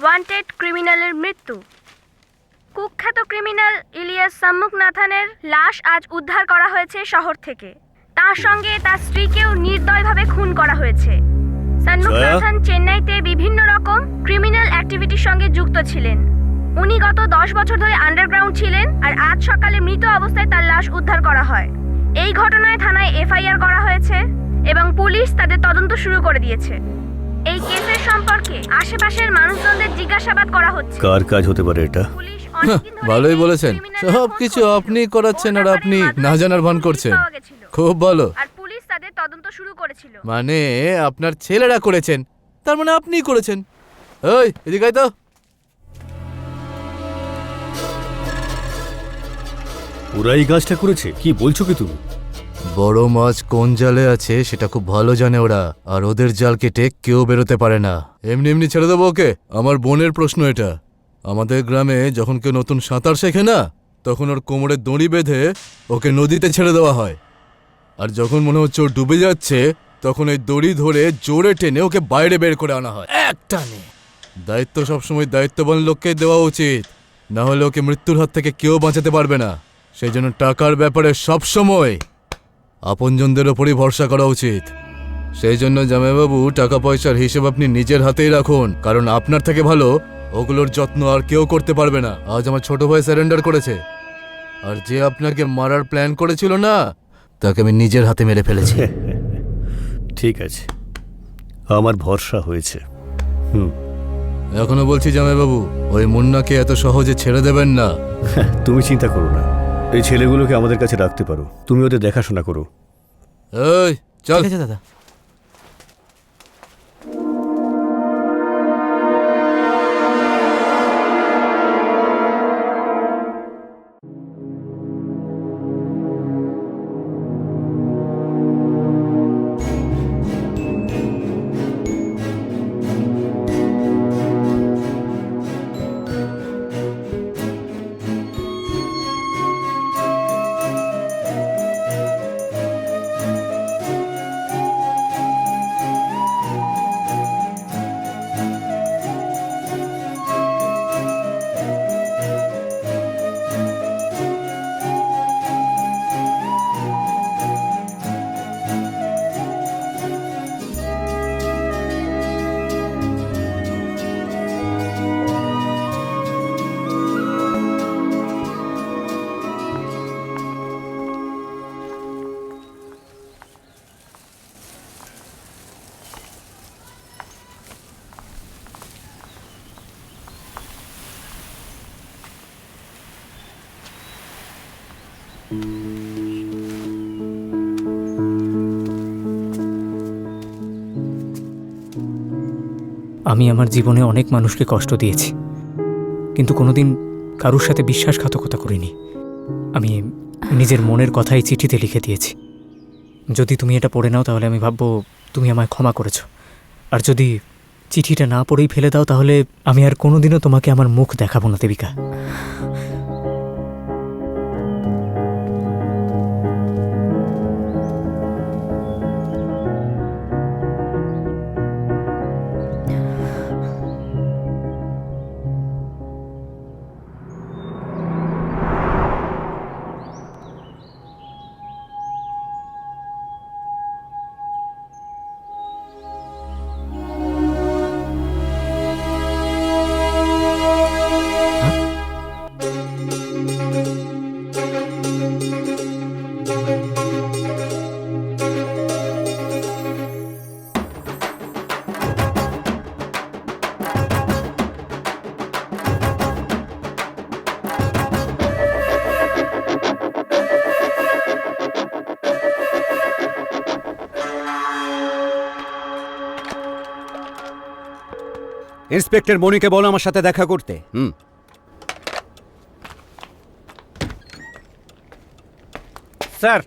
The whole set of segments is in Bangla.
ওয়ান্টেড ক্রিমিনালের মৃত্যু। কুখ্যাত ক্রিমিনাল ইলিয়াস সাম্মুখনাথানের লাশ আজ উদ্ধার করা হয়েছে শহর থেকে। তার সঙ্গে তার স্ত্রীকেও নির্দয়ভাবে খুন করা হয়েছে। সান্মুখনাথান চেন্নাইতে বিভিন্ন রকম ক্রিমিনাল অ্যাক্টিভিটির সঙ্গে যুক্ত ছিলেন। উনি গত দশ বছর ধরে আন্ডারগ্রাউন্ড ছিলেন আর আজ সকালে মৃত অবস্থায় তার লাশ উদ্ধার করা হয়। এই ঘটনায় থানায় এফআইআর করা হয়েছে এবং পুলিশ তাদের তদন্ত শুরু করে দিয়েছে। এই কেসের সম্পর্কে আশেপাশের মানুষজনদের জিজ্ঞাসাবাদ করা হচ্ছে। কার কাজ হতে পারে এটা? পুলিশ অনেকদিন ধরে ভালোই বলেছেন। criminal সব কিছু। আপনি করাচ্ছেন আর আপনি না জানার ভান করছেন। পাওয়া গেছিল। খুব ভালো। আর পুলিশ তাদের তদন্ত শুরু করেছিল। মানে আপনার ছেলেরা করেছেন তার মানে আপনিই করেছেন। ওই এদিকে আয় তো। ওরা এই কাজটা করেছে কি বলছো কি তুমি? বড় মাছ কোন জালে আছে সেটা খুব ভালো জানে ওরা। আর ওদের জাল কেটে কেউ বেরোতে পারে না। এমনি এমনি ছেড়ে দেবো ওকে। আমার বোনের প্রশ্ন এটা। আমাদের গ্রামে যখন কেউ নতুন সাঁতার শেখে না তখন ওর কোমরে দড়ি বেঁধে ওকে নদীতে ছেড়ে দেওয়া হয়। আর যখন মনে হচ্ছে ও ডুবে যাচ্ছে তখন এই দড়ি ধরে জোরে টেনে ওকে বাইরে বের করে আনা হয়। একটানে দায়িত্ব সবসময় দায়িত্ববান লোককে দেওয়া উচিত। না হলে ওকে মৃত্যুর হাত থেকে কেউ বাঁচাতে পারবে না। সেই জন্য টাকার ব্যাপারে সবসময় আপনজনদের ওপরই ভরসা করা উচিত। সেই জন্য জামাইবাবু টাকা পয়সার হিসেব আপনি নিজের হাতেই রাখুন কারণ আপনার থেকে ভালো ওগুলোর যত্ন আর কেউ করতে পারবে না। আজ আমার ছোট ভাই স্যারেন্ডার করেছে। আর যে আপনাকে মারার প্ল্যান করেছিল না তাকে আমি নিজের হাতে মেরে ফেলেছি। ঠিক আছে। আমার ভরসা হয়েছে। হুম। এখনও বলছি জামাইবাবু ওই মুন্নাকে এত সহজে ছেড়ে দেবেন না। তুমি চিন্তা করো না। এই ছেলেগুলোকে আমাদের কাছে রাখতে পারো। তুমি ওদের দেখাশোনা করো। এই চল। ঠিক আছে দাদা। আমি আমার জীবনে অনেক মানুষকে কষ্ট দিয়েছি। কিন্তু কোনোদিন কারুর সাথে বিশ্বাসঘাতকতা করিনি। আমি নিজের মনের কথাই চিঠিতে লিখে দিয়েছি। যদি তুমি এটা পড়ে নাও তাহলে আমি ভাববো তুমি আমায় ক্ষমা করেছ। আর যদি চিঠিটা না পড়েই ফেলে দাও তাহলে আমি আর কোনোদিনও তোমাকে আমার মুখ দেখাবো না, দেবিকা। ইন্সপেক্টর মনিকে বলো আমার সাথে দেখা করতে হুম। স্যার।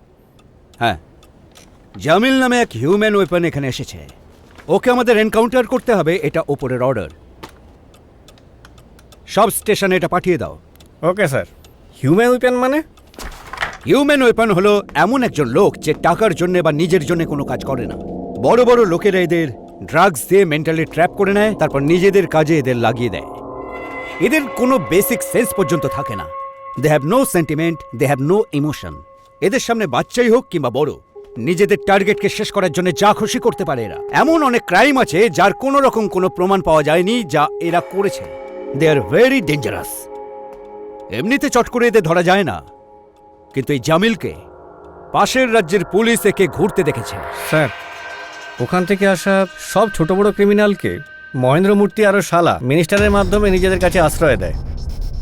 হ্যাঁ। জামিল নামে এক হিউম্যান ওয়েপন এখানে এসেছে। ওকে আমাদের এনকাউন্টার করতে হবে এটা ওপরের অর্ডার। সব স্টেশনে এটা পাঠিয়ে দাও। Okay sir. হিউম্যান উইপেন মানে? হিউম্যান ওয়েপন হলো এমন একজন লোক যে টাকার জন্য বা নিজের জন্য কোনো কাজ করে না। বড় বড় লোকেরা এদের ড্রাগস দিয়ে মেন্টালি ট্র্যাপ করে নেয়, তারপর নিজেদের কাজে এদের লাগিয়ে দেয়। এদের কোনো বেসিক সেন্স পর্যন্ত থাকে না। They have no sentiment they have no emotion এদের সামনে বাচ্চাই হোক কিংবা বড়, নিজেদের টার্গেটকে শেষ করার জন্য যা খুশি করতে পারে এরা। এমন অনেক ক্রাইম আছে যার কোনো রকম কোনো প্রমাণ পাওয়া যায়নি যা এরা করেছে। দে আর ভেরি ডেঞ্জারাস এমনিতে চট করে এদের ধরা যায় না। কিন্তু এই জামিলকে পাশের রাজ্যের পুলিশ একে ঘুরতে দেখেছে। স্যার ওখান থেকে আসা সব ছোট বড় ক্রিমিনালকে মহেন্দ্র মূর্তি আরও শালা মিনিস্টারের মাধ্যমে নিজেদের কাছে আশ্রয় দেয়।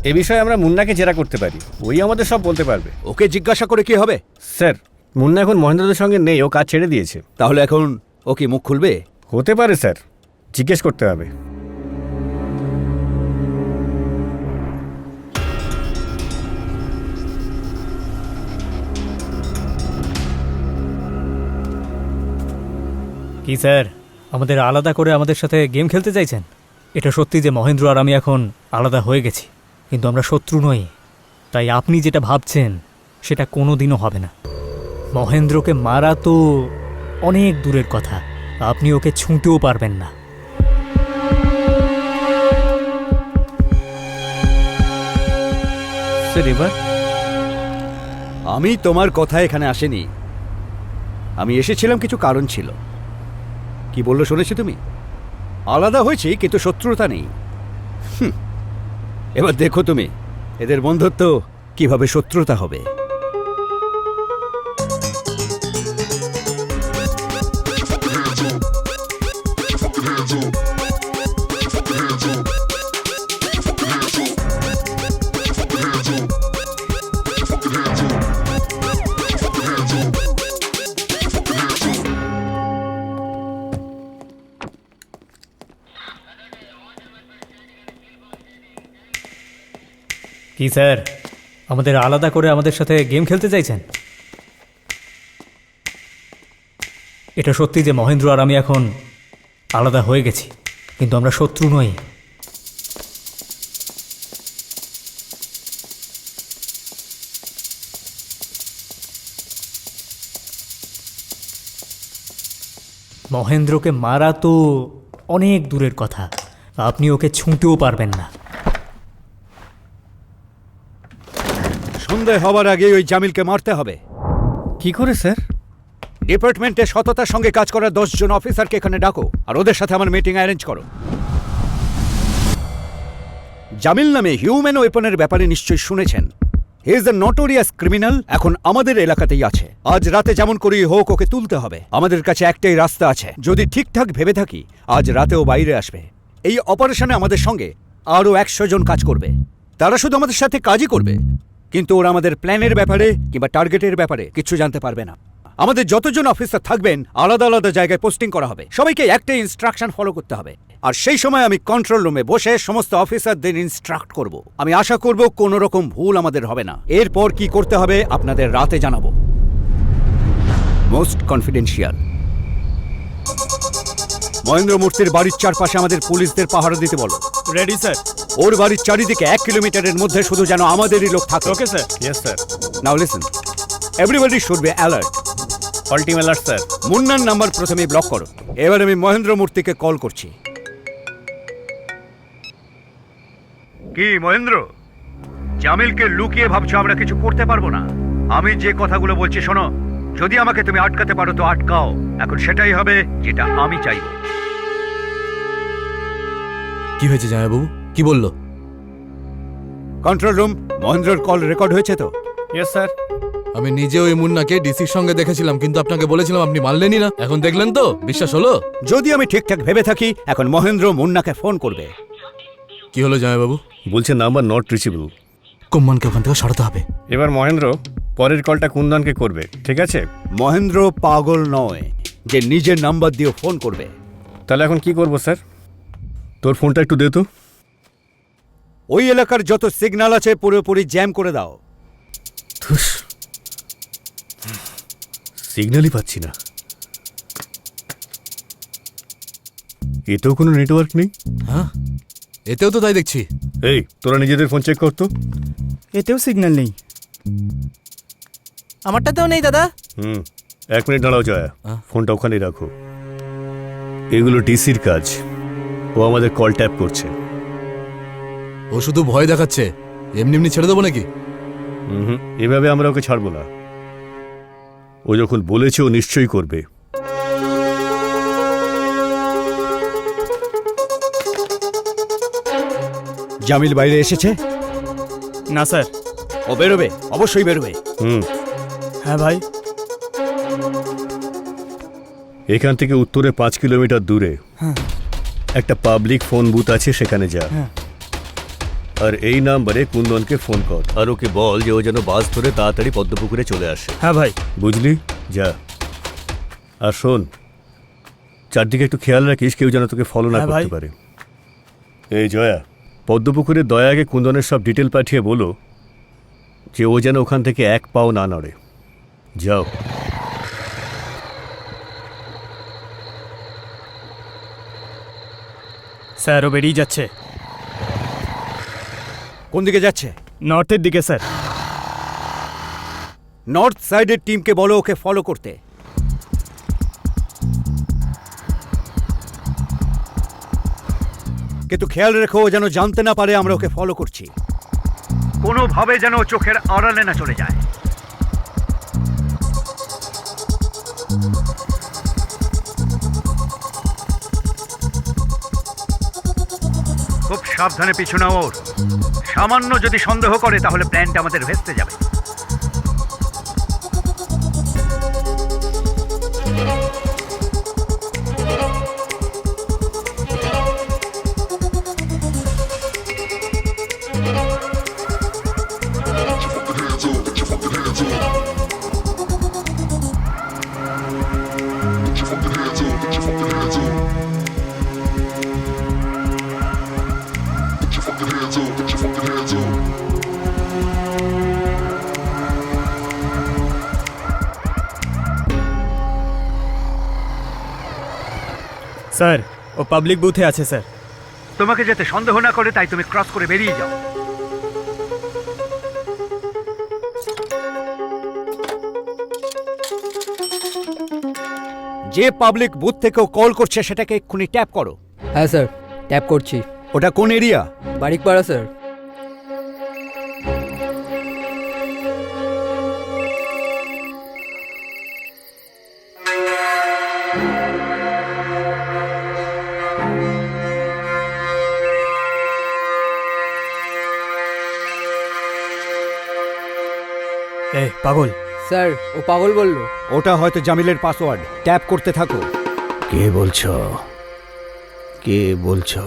এ বিষয়ে আমরা মুন্নাকে জেরা করতে পারি। ওই আমাদের সব বলতে পারবে। ওকে জিজ্ঞাসা করে কি হবে? স্যার মুন্না এখন মহেন্দ্রদের সঙ্গে নেই ও কাজ ছেড়ে দিয়েছে। তাহলে এখন ও কি মুখ খুলবে? হতে পারে স্যার। জিজ্ঞেস করতে হবে। কি স্যার? আমাদের আলাদা করে আমাদের সাথে গেম খেলতে চাইছেন? এটা সত্যি যে মহেন্দ্র আর আমি এখন আলাদা হয়ে গেছি। কিন্তু আমরা শত্রু নই। তাই আপনি যেটা ভাবছেন সেটা কোনো দিনও হবে না। মহেন্দ্রকে মারা তো অনেক দূরের কথা। আপনি ওকে ছুঁতেও পারবেন না। স্যার এবার? আমি তোমার কথা এখানে আসেনি। আমি এসেছিলাম কিছু কারণ ছিল। কি বলল শুনেছি তুমি? আলাদা হয়েছি, কিন্তু শত্রুতা নেই। এবার দেখো তুমি, এদের বন্ধুত্ব কীভাবে শত্রুতা হবে? কি স্যার? আমাদের আলাদা করে আমাদের সাথে গেম খেলতে চাইছেন? এটা সত্যি যে মহেন্দ্র আর আমি এখন আলাদা হয়ে গেছি, কিন্তু আমরা শত্রু নই। মহেন্দ্রকে মারা তো অনেক দূরের কথা, আপনি ওকে ছুঁতেও পারবেন না। সন্দেহ হবার আগে ওই জামিলকে মারতে হবে। কি করে স্যার? ডিপার্টমেন্টে সততার সঙ্গে কাজ করা জন অফিসারকে এখানে ডাকো আর ওদের সাথে আমার মিটিং অ্যারেঞ্জ করো। জামিল নামে হিউম্যান ওয়েপনের ব্যাপারে নিশ্চয়ই শুনেছেন। He is the notorious criminal এখন আমাদের এলাকাতেই আছে। আজ রাতে যেমন করেই হোক ওকে তুলতে হবে। আমাদের কাছে একটাই রাস্তা আছে। যদি ঠিকঠাক ভেবে থাকি আজ রাতেও বাইরে আসবে। এই অপারেশনে আমাদের সঙ্গে আরও একশো জন কাজ করবে। তারা শুধু আমাদের সাথে কাজই করবে। কিন্তু ওরা আমাদের প্ল্যানের ব্যাপারে কিংবা টার্গেটের ব্যাপারে কিছু জানতে পারবে না। আমাদের যতজন অফিসার থাকবেন, আলাদা আলাদা জায়গায় পোস্টিং করা হবে। সবাইকে একটাই ইনস্ট্রাকশন ফলো করতে হবে। আর সেই সময় আমি কন্ট্রোল রুমে বসে সমস্ত অফিসারদের ইনস্ট্রাক্ট করব। আমি আশা করব কোনো রকম ভুল আমাদের হবে না। এরপর কি করতে হবে আপনাদের রাতে জানাব। মোস্ট কনফিডেন্সিয়াল মহেন্দ্র মূর্তির বাড়ির চারপাশে আমাদের পুলিশদের পাহারা দিতে বলো। রেডি স্যার ওর বাড়ির চারিদিকে এক কিলোমিটারের মধ্যে শুধু যেন আমাদেরই লোক থাকে। Okay sir yes sir now listen everybody should be alert all team alert sir Munnar number প্রথমে ব্লক করো। এবার আমি মহেন্দ্র মূর্তিকে কল করছি। কি মহেন্দ্র? জামিলকে লুকিয়ে ভাবছ আমরা কিছু করতে পারব না। আমি যে কথাগুলো বলছি শোনো। যদি আমাকে তুমি আটকাতে পারো তো আটকাও। এখন সেটাই হবে যেটা আমি চাইব। কি হয়েছে জামাইবাবু? কি বলল? কন্ট্রোল রুম মহেন্দ্রর কল রেকর্ড হয়েছে তো? ইয়েস স্যার আমি নিজে ওই মুন্নাকে ডিসির সঙ্গে দেখেছিলাম কিন্তু আপনাকে বলেছিলাম আপনি মানলেনই না। এখন দেখলেন তো বিশ্বাস হলো? যদি আমি ঠিকঠাক ভেবে থাকি এখন মহেন্দ্র মুন্নাকে ফোন করবে। কি হলো জামাইবাবু? বলছে নাম্বার নট রিচেবল। কোম্মানকে ওখান থেকে সরাতে হবে। এবার মহেন্দ্র পরের কলটা কুন্দনকে করবে ঠিক আছে? মহেন্দ্র পাগল নয় যে নিজের নাম্বার দিয়ে ফোন করবে। তাহলে এখন কি করব স্যার? তোর ফোনটা একটু দে তো। ওই এলাকার যত সিগন্যাল আছে পুরোপুরি জ্যাম করে দাও। ধুস। সিগন্যালই পাচ্ছি না। এতেও কোনো নেটওয়ার্ক নেই? হ্যাঁ এতেও তো তাই দেখছি। এই তোরা নিজেদের ফোন চেক করতো এতেও সিগন্যাল নেই। আমারটাতেও নেই দাদা। হুম এক মিনিট দাঁড়াও জয়া হ্যাঁ? ফোনটা ওখানেই রাখো। এগুলো ডিসির কাজ। ও আমাদের কল ট্যাপ করছে। ও শুধু ভয় দেখাচ্ছে। এমনি এমনি ছেড়ে দেবো নাকি? হুম এভাবে আমরা ওকে ছাড়বো না। ও যখন বলেছে ও নিশ্চয়ই করবে। জামিল বাইরে এসেছে? না স্যার। ও বেরোবে অবশ্যই বেরোবে। হুম। হ্যাঁ ভাই। এখান থেকে উত্তরে পাঁচ কিলোমিটার দূরে একটা পাবলিক ফোন বুথ আছে সেখানে যা। আর এই নাম্বারে কুন্দনকে ফোন কর। আর ওকে বল যে ও যেন বাস ধরে তাড়াতাড়ি পদ্মপুকুরে চলে আসে। হ্যাঁ ভাই। বুঝলি? যা। আর শোন চারদিকে একটু খেয়াল রাখিস কেউ যেন তোকে ফলো না হ্যাঁ করতে। পারে। এই জয়া পদ্মপুকুরের দয়াকে কুন্দনের সব ডিটেল পাঠিয়ে বলো যে ও যেন ওখান থেকে এক পাও না নড়ে। যাও। স্যার ও বেরিয়ে যাচ্ছে। কোন দিকে যাচ্ছে? নর্থের দিকে স্যার। নর্থ সাইডের টিমকে বলো ওকে ফলো করতে। কিন্তু খেয়াল রেখো ও যেন জানতে না পারে আমরা ওকে ফলো করছি। কোনোভাবে যেন চোখের আড়ালে না চলে যায়। সাবধানে পিছু ওর। সামান্য যদি সন্দেহ করে তাহলে প্ল্যানটা আমাদের ভেস্তে যাবে। স্যার ও পাবলিক বুথে আছে স্যার। তোমাকে যাতে সন্দেহ না করে তাই তুমি ক্রস করে বেরিয়ে যাও। যে পাবলিক বুথ থেকে কল করছে সেটাকে এক্ষুনি ট্যাপ করো। হ্যাঁ স্যার ট্যাপ করছি। ওটা কোন এরিয়া বারিকপাড়া স্যার। পাগল। স্যার ও পাগল বলল। ওটা হয়তো জামিলের পাসওয়ার্ড। ট্যাপ করতে থাকো। কে বলছো? কে বলছো?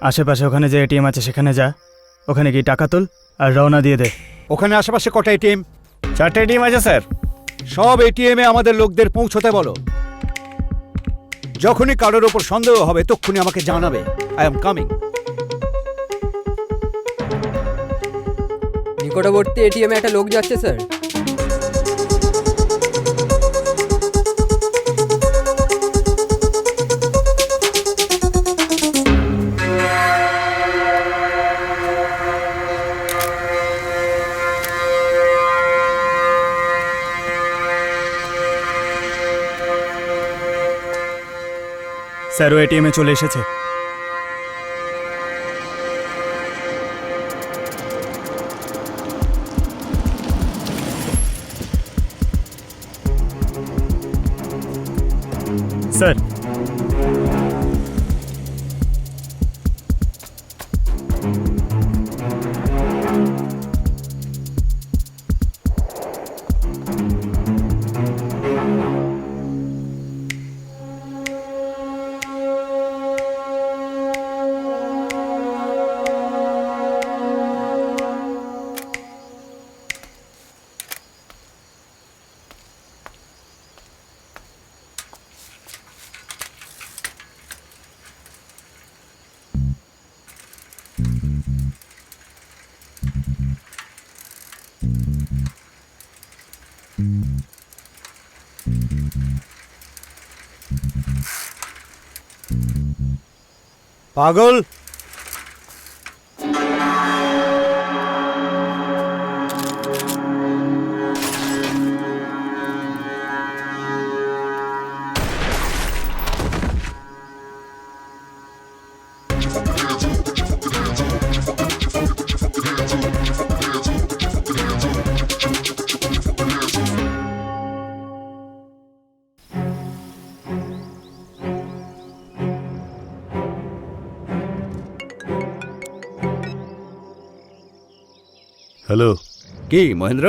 আশেপাশে ওখানে যে এটিএম আছে সেখানে যা। ওখানে গিয়ে টাকা তোল আর রওনা দিয়ে দে। ওখানে আশেপাশে কটা এটিএম? চারটে এটিএম আছে স্যার। সব এটিএম এ আমাদের লোকদের পৌঁছতে বলো। যখনই কারোর ওপর সন্দেহ হবে তক্ষুনি আমাকে জানাবে। আই এম কামিং নিকটবর্তী এটিএমে একটা লোক যাচ্ছে স্যার। স্যার ও এটিএমে চলে এসেছে। পাগল হ্যালো। কি মহেন্দ্র?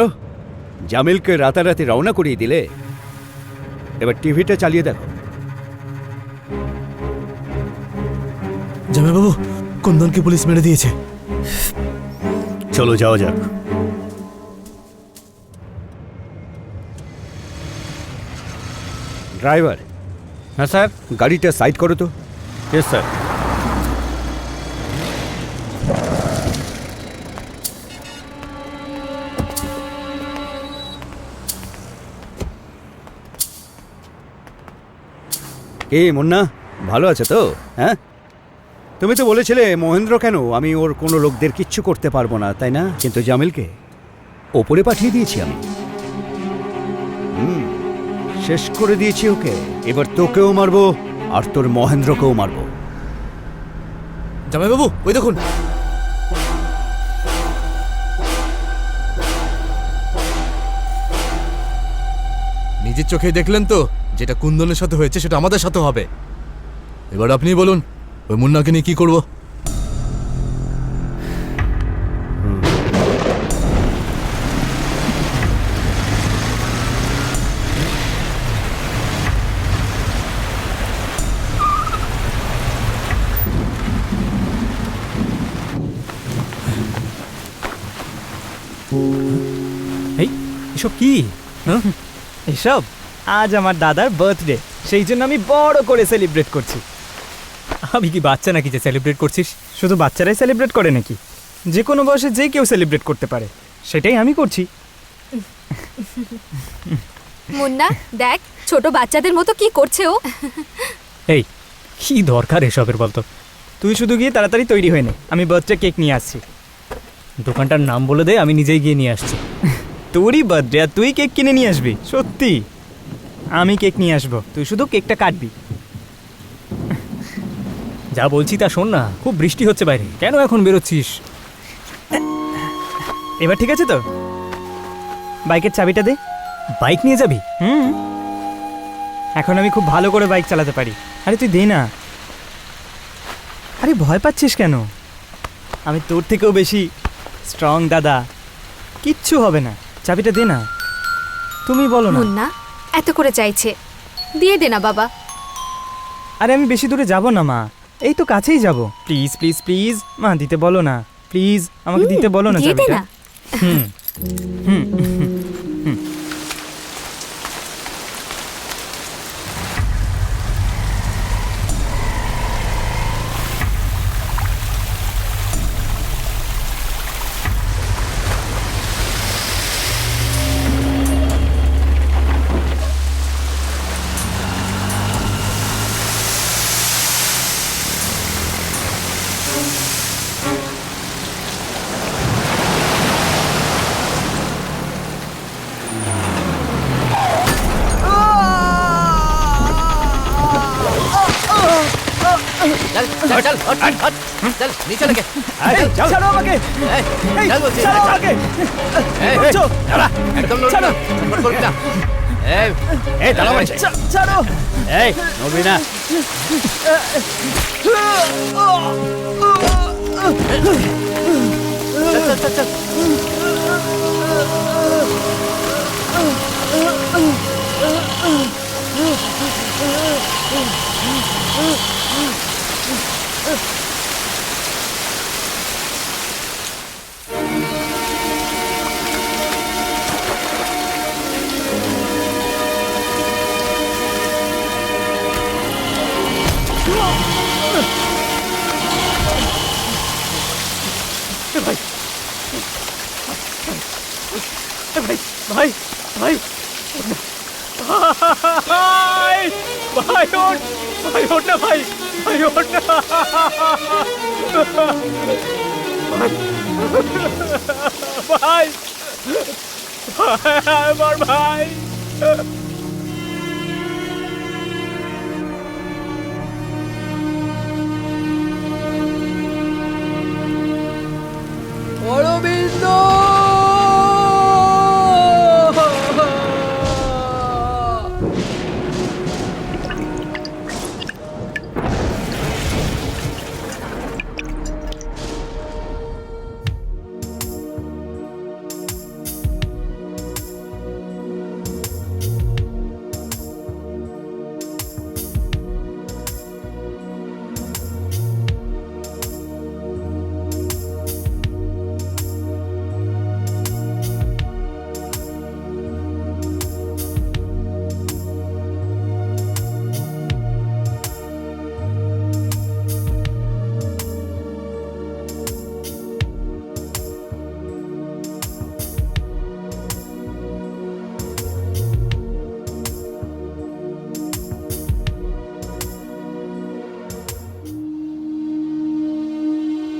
জামিলকে রাতারাতি রওনা করিয়ে দিলে? এবার টিভিটা চালিয়ে দেখো। জামাইবাবু কুন্দনকে পুলিশ মেরে দিয়েছে। চলো যাওয়া যাক। ড্রাইভার। হ্যাঁ স্যার। গাড়িটা সাইড করো তো। ইয়েস স্যার কে মুন্না, ভালো আছে তো? হ্যাঁ? তুমি তো বলেছিলে, মহেন্দ্র কেন? আমি ওর কোনো লোকদের কিচ্ছু করতে পারব না, তাই না? কিন্তু জামিলকে? ওপরে পাঠিয়ে দিয়েছি আমি। হুম, শেষ করে দিয়েছি ওকে। এবার তোকেও মারবো, আর তোর মহেন্দ্রকেও মারবো। জামাইবাবু, ওই দেখুন। নিজের চোখে দেখলেন তো? যেটা কুন্দনের সাথে হয়েছে সেটা আমাদের সাথে হবে। এবার আপনি বলুন ওই মুন্নাকে নিয়ে কি করব? এই এসব কি? হ্যাঁ? এসব? আজ আমার দাদার বার্থডে সেই জন্য আমি বড় করে সেলিব্রেট করছি। আমি কি বাচ্চা নাকি যে সেলিব্রেট করছিস? শুধু বাচ্চারাই সেলিব্রেট করে নাকি? যে কোনো বয়সে যে কেউ সেলিব্রেট করতে পারে সেটাই আমি করছি। মুন্না দেখ ছোট বাচ্চাদের মতো কি করছে ও? এই কি দরকার এসবের বলতো? তুই শুধু গিয়ে তাড়াতাড়ি তৈরি হয়ে নে আমি বার্থডে কেক নিয়ে আসছি। দোকানটার নাম বলে দে আমি নিজেই গিয়ে নিয়ে আসছি। তোরই বার্থডে আর তুই কেক কিনে নিয়ে আসবি সত্যি। আমি কেক নিয়ে আসব। তুই শুধু কেকটা কাটবি। যা বলছি তা শোন না খুব বৃষ্টি হচ্ছে বাইরে। কেন এখন বেরোচ্ছিস? এবার ঠিক আছে তো? বাইকের চাবিটা দে। বাইক নিয়ে যাবি? হুম। এখন আমি খুব ভালো করে বাইক চালাতে পারি। আরে তুই দে না। আরে ভয় পাচ্ছিস কেন? আমি তোর থেকেও বেশি স্ট্রং দাদা। কিচ্ছু হবে না। চাবিটা দে না। তুমি বলো না। এত করে চাইছে। দিয়ে দে না বাবা। আরে আমি বেশি দূরে যাব না মা। এই তো কাছেই যাব। Please please please. মা দিতে বলো না। প্লিজ আমাকে দিতে বলো না দিয়ে দে চাবিটা না। হুম হুম হুম। ছাড়ো আমাকে এই, ছাড়ো আমাকে চো, ছাড়ো এই দাঁড়া বলছে ছা- ছাড়ো এই নড়বি না ভাই না ভাই ভাই ওঠ না। ভাই ভাই আমার ভাই।